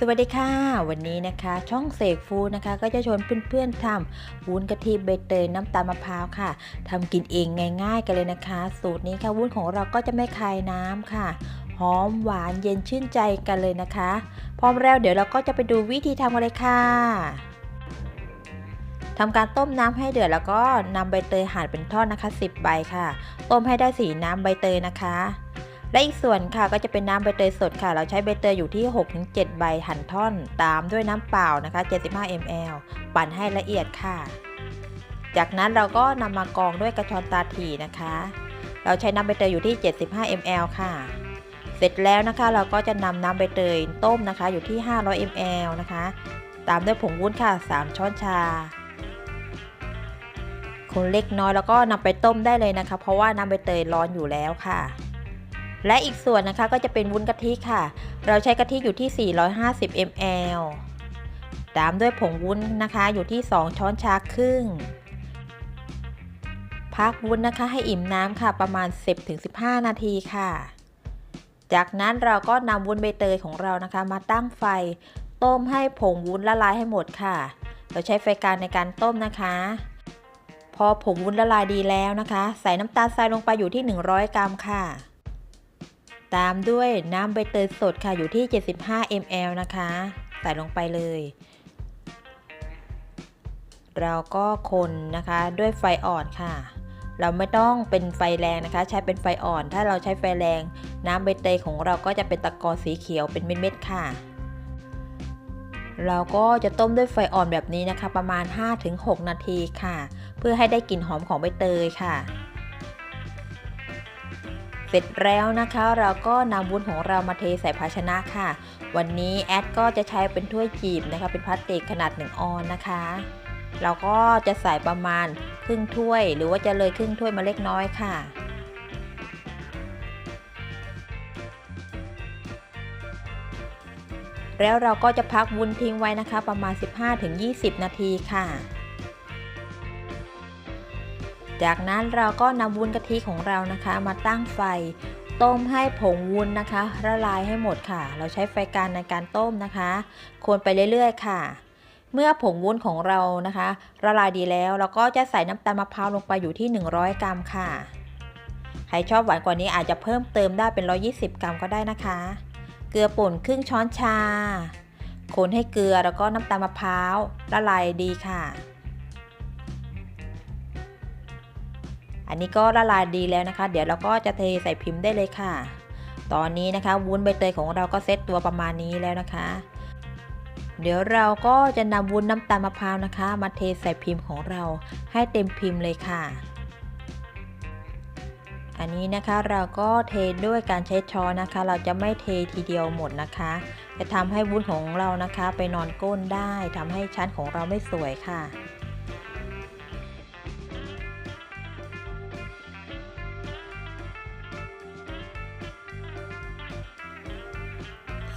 สวัสดีค่ะ วันนี้นะคะ ช่องเสกฟูนะคะ ก็จะชวนเพื่อนๆทำวุ้นกะทิใบเตยน้ำตาลมะพร้าวค่ะทำกินเองง่ายๆกันเลยนะคะ สูตรนี้ค่ะวุ้นของเราก็จะไม่คายน้ำค่ะหอมหวานเย็นชื่นใจกันเลยนะคะ พร้อมแล้วเดี๋ยวเราก็จะไปดูวิธีทำกันเลยค่ะทำการต้มน้ำให้เดือดแล้วก็นำใบเตยหั่นเป็นท่อนนะคะ 10 ใบค่ะ ต้มให้ได้สีน้ำใบเตยนะคะ และอีกส่วนค่ะก็จะเป็นน้ำใบเตยสดค่ะ เราใช้ใบเตยอยู่ที่ 6-7 ใบหั่นท่อน ตามด้วยน้ำเปล่านะคะ 75 ml ปั่นให้ละเอียดค่ะ จากนั้นเราก็นำมากรองด้วยกระชอนตาถี่นะคะ เราใช้น้ำใบเตยอยู่ที่ 75 ml ค่ะ เสร็จแล้วนะคะ เราก็จะนำน้ำใบเตยต้มนะคะ อยู่ที่ 500 ml นะคะ ตามด้วยผงวุ้นค่ะ 3 ช้อนชาคนเล็กน้อยแล้วก็นำไปต้มได้เลยนะคะ เพราะว่าน้ำใบเตยร้อนอยู่แล้วค่ะ และอีกส่วนนะคะก็จะเป็นวุ้นกะทิค่ะ เราใช้กะทิอยู่ที่ 450 ml ตามด้วยผงวุ้นนะคะอยู่ที่ 2 ช้อนชาครึ่ง พักวุ้นนะคะให้อิ่มน้ำค่ะประมาณ 10-15 นาทีค่ะ จากนั้นเราก็นำวุ้นใบเตยของเรานะคะ มาตั้งไฟ ต้มให้ผงวุ้นละลายให้หมดค่ะ เราใช้ไฟกลางในการต้มนะคะ พอผงวุ้นละลายดีแล้วนะคะ ใส่น้ำตาลทรายลงไปอยู่ที่ 100 กรัมค่ะ ตามด้วยน้ำใบเตยสดค่ะอยู่ที่ 75 ml นะคะ ใส่ลงไปเลย เราก็คนนะคะด้วยไฟอ่อนค่ะ เราไม่ต้องเป็นไฟแรงนะคะ ใช้เป็นไฟอ่อน ถ้าเราใช้ไฟแรง น้ำใบเตยของเราก็จะเป็นตะกอนสีเขียวเป็นเม็ดๆค่ะ เราก็จะต้มด้วยไฟอ่อนแบบนี้นะคะ ประมาณ 5-6 นาทีค่ะ เพื่อให้ได้กลิ่นหอมของใบเตยค่ะ เสร็จแล้วนะคะเราก็นำวุ้นของเรามาเทใส่ภาชนะค่ะ วันนี้แอดก็จะใช้เป็นถ้วยจีบนะคะ เป็นพลาสติกขนาด1ออนนะคะ เราก็จะใส่ประมาณครึ่งถ้วย หรือว่าจะเลยครึ่งถ้วยมาเล็กน้อยค่ะแล้วเราก็จะพักวุ้นทิ้งไว้นะคะ ประมาณ 15-20 นาทีค่ะ จากนั้นเราก็นำวุ้นกะทิของเรานะคะ มาตั้งไฟ ต้มให้ผงวุ้นนะคะ ละลายให้หมดค่ะ เราใช้ไฟกลางในการต้มนะคะ คนไปเรื่อยๆค่ะ เมื่อผงวุ้นของเรานะคะ ละลายดีแล้ว เราก็จะใส่น้ำตาลมะพร้าวลงไปอยู่ที่ 100 กรัมค่ะ ใครชอบหวานกว่านี้อาจจะเพิ่มเติมได้เป็น 120 กรัมก็ได้นะคะ เกลือป่นครึ่งช้อนชา คนให้เกลือแล้วก็น้ำตาลมะพร้าวละลายดีค่ะ อันนี้ก็ละลายดีแล้วนะคะ เดี๋ยวเราก็จะเทใส่พิมพ์ได้เลยค่ะ ตอนนี้นะคะ วุ้นใบเตยของเราก็เซตตัวประมาณนี้แล้วนะคะ เดี๋ยวเราก็จะนำวุ้นน้ำตาลมะพร้าวนะคะ มาเทใส่พิมพ์ของเราให้เต็มพิมพ์เลยค่ะ อันนี้นะคะเราก็เทด้วยการใช้ช้อนนะคะ เราจะไม่เททีเดียวหมดนะคะ จะทำให้วุ้นของเรานะคะ ไปนอนก้นได้ทำให้ชั้นของเราไม่สวยค่ะ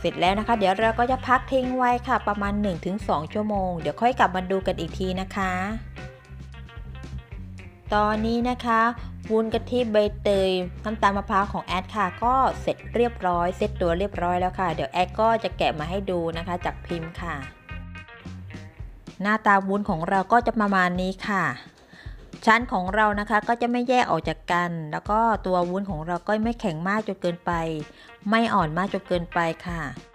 เสร็จแล้วนะคะ เดี๋ยวเราก็จะพักทิ้งไว้ค่ะ ประมาณ 1-2 ชั่วโมง เดี๋ยวค่อยกลับมาดูกันอีกทีนะคะ ตอนนี้นะคะวุ้นกะทิใบเตยน้ำตาลมะพร้าวของแอดค่ะ ก็เสร็จเรียบร้อยเสร็จตัวเรียบร้อยแล้วค่ะ เดี๋ยวแอดก็จะแกะมาให้ดูนะคะ จากพิมพ์ค่ะ หน้าตาวุ้นของเราก็จะประมาณนี้ค่ะ ชั้นของเรานะคะก็จะไม่แยกออกจากกัน แล้วก็ตัววุ้นของเราก็ไม่แข็งมากจนเกินไป ไม่อ่อนมากจนเกินไปค่ะ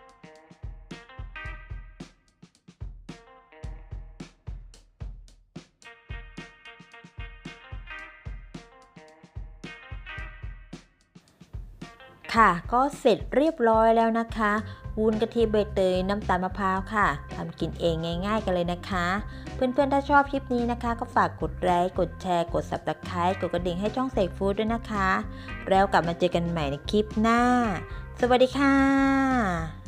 ค่ะ ก็เสร็จเรียบร้อยแล้วนะคะวุ้นกะทิใบเตยน้ำตาลมะพร้าวค่ะทำกินเองง่าย ๆ กันเลยนะคะ เพื่อนๆ ถ้าชอบคลิปนี้นะคะ ก็ฝากกดไลค์กดแชร์กด subscribe กดกระดิ่งให้ช่องเสกฟู้ดด้วยนะคะ แล้วกลับมาเจอกันใหม่ในคลิปหน้า สวัสดีค่ะ